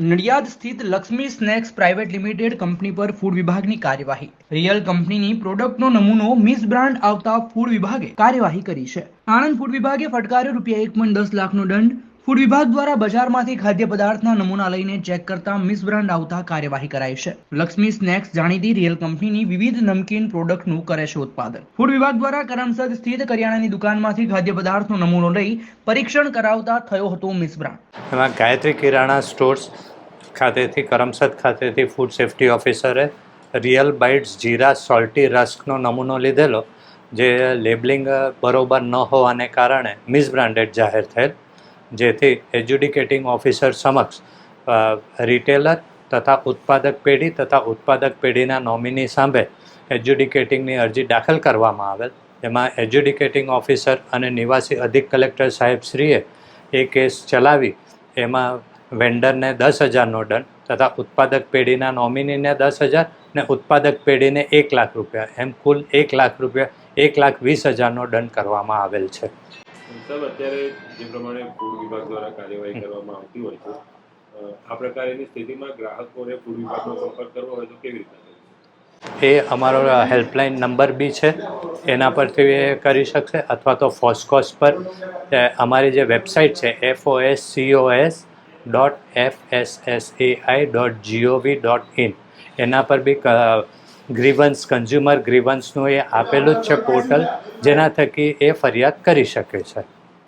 નડિયાદ સ્થિત Lakshmi snacks private limited company પર food વિભાગની કાર્યવાહી. રિયલ કંપનીની પ્રોડક્ટનો નમૂનો મિસ બ્રાન્ડ આવતા ફૂડ વિભાગે કાર્યવાહી કરી છે. આણંદ ફૂડ વિભાગે ફટકાર્યો રૂપિયા એક પોઈન્ટ દસ લાખનો દંડ. ફૂડ વિભાગ દ્વારા બજારમાંથી ખાદ્ય પદાર્થના નમૂના લઈને ચેક કરતા મિસ બ્રાન્ડ આવતા કાર્યવાહી કરાઈ છે. લક્ષ્મી સ્નેક્સ જાણીતી રિયલ કંપનીની વિવિધ નમકીન પ્રોડક્ટનું કરે છે ઉત્પાદન. ફૂડ વિભાગ દ્વારા કરમસદ સ્થિત કરિયાણાની દુકાનમાંથી ખાદ્ય પદાર્થનો નમૂનો લઈ પરીક્ષણ કરાવતા થયો હતો misbrand. Gayatri Kirana stores ખાતેથી, કરમસદ ખાતેથી ફૂડ સેફ્ટી ઓફિસરે રિયલ બાઇટ્સ જીરા સોલ્ટી રસ્કનો નમૂનો લીધેલો, જે લેબલિંગ બરોબર ન હોવાને કારણે મિસબ્રાન્ડેડ જાહેર થયેલ, જેથી એજ્યુડિકેટિંગ ઓફિસર સમક્ષ રિટેલર તથા ઉત્પાદક પેઢી તથા ઉત્પાદક પેઢીના નોમિની સામે એજ્યુડિકેટિંગની અરજી દાખલ કરવામાં આવેલ. એમાં એજ્યુડિકેટિંગ ઓફિસર અને નિવાસી અધિક કલેક્ટર સાહેબશ્રીએ એ કેસ ચલાવી, એમાં વેન્ડરને દસ હજારનો દંડ તથા ઉત્પાદક પેઢીના નોમિનીને દસ હજાર ને ઉત્પાદક પેઢીને એક લાખ રૂપિયા. એમ કુલ એક લાખ રૂપિયા એક લાખ વીસ હજારનો દંડ કરવામાં આવેલ છે. સાહેબ અત્યારે જે પ્રમાણે ફૂડ વિભાગ દ્વારા કાર્યવાહી કરવામાં આવતી હોય છે આ પ્રકારની સ્થિતિમાં ગ્રાહકોને ફૂડ વિભાગનો સંપર્ક કરવો હોય તો કેવી રીતે એ અમારો હેલ્પલાઇન નંબર બી છે. એના પરથી એ કરી શકશે અથવા તો ફોસ્કોસ પર. અમારી જે વેબસાઇટ છે F O S C O S dot F S S A I dot G O V dot in એના પર બી ગ્રીવન્સ કન્ઝ્યુમર ગ્રીવન્સનું એ આપેલું જ છે પોર્ટલ જેના થકી એ ફરિયાદ કરી શકે છે.